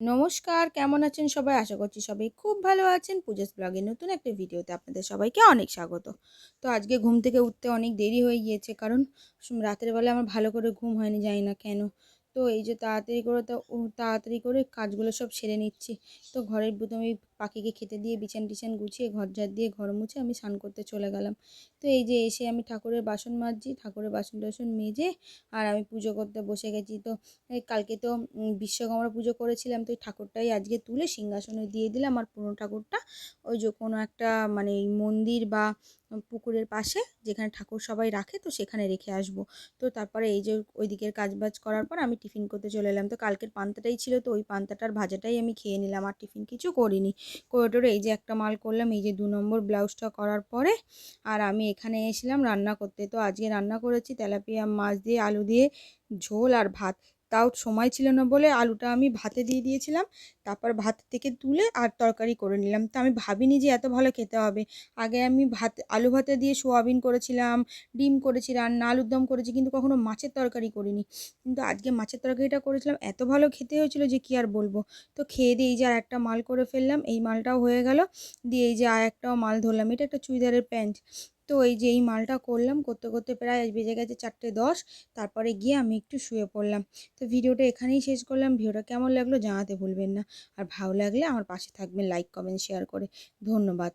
নমস্কার, কেমন আছেন সবাই? আশা করছি সবাই খুব ভালো আছেন। পূজাস ব্লগের নতুন একটা ভিডিওতে আপনাদের সবাইকে অনেক স্বাগত। তো আজকে ঘুম থেকে উঠতে অনেক দেরি হয়ে গিয়েছে, কারণ রাতের বেলা আমার ভালো করে ঘুম হয়নি, জানি না কেন। তো এই যে তাড়াতাড়ি করে তো তাড়াতাড়ি করে কাজগুলো সব সেরে নিচ্ছি। তো ঘরের প্রথমে পাখিকে খেতে দিয়ে বিছান টিছান গুছিয়ে ঘর ঝাড় দিয়ে ঘর মুছে আমি স্নান করতে চলে গেলাম। তো এই যে এসে আমি ঠাকুরের বাসন মাজছি, ঠাকুরের বাসন টাসন মেজে আর আমি পুজো করতে বসে গেছি। তো কালকে তো বিশ্বকর্মা পুজো করেছিলাম, তো ওই ঠাকুরটাই আজকে তুলে সিংহাসনে দিয়ে দিলাম। আর পুরনো ঠাকুরটা ওই যে কোনো একটা মানে মন্দির বা পুকুরের পাশে যেখানে ঠাকুর সবাই রাখে, তো সেখানে রেখে আসব। তো তারপরে এই যে ওই দিকের কাজবাজ করার পর আমি টিফিন করতে চলে এলাম। তো কালকের পান্তাটাই ছিল, তো ওই পান্তাটার ভাজাটাই আমি খেয়ে নিলাম। আর টিফিন কিছু করিনি। করে টোরে এই যে একটা মাল করলাম, এই যে দু নম্বর ব্লাউজটা করার পরে আর আমি এখানে এসেছিলাম রান্না করতে। তো আজকে রান্না করেছি তেলাপিয়া মাছ দিয়ে, আলু দিয়ে, ঝোল আর ভাত। তাও সময় ছিল না বলে আলুটা আমি ভাতে দিয়ে দিয়েছিলাম। তারপর ভাত থেকে তুলে আর তরকারি করে নিলাম। তো আমি ভাবিনি যে এত ভালো খেতে হবে। আগে আমি ভাত, আলু ভাতে দিয়ে সোয়াবিন করেছিলাম, ডিম করেছি, রান্না, আলুর দম করেছি, কিন্তু কখনো মাছের তরকারি করিনি। কিন্তু আজকে মাছের তরকারিটা করেছিলাম, এত ভালো খেতে হয়েছিল যে কি আর বলব? তো খেয়ে দিয়ে এই যে আর একটা মাল করে ফেললাম, এই মালটাও হয়ে গেল। দিয়ে এই যে আর একটাও মাল ধরলাম, এটা একটা চুড়িদারের প্যান্ট। তো এই যে এই মালটা করলাম, করতে করতে প্রায় বেজে গেছে চারটে দশ। তারপরে গিয়ে আমি একটু শুয়ে পড়লাম। তো ভিডিওটা এখানেই শেষ করলাম। ভিডিওটা কেমন লাগল জানাতে ভুলবেন না। আর ভালো লাগলে আমার পাশে থাকবেন লাইক কমেন্ট শেয়ার করে। ধন্যবাদ।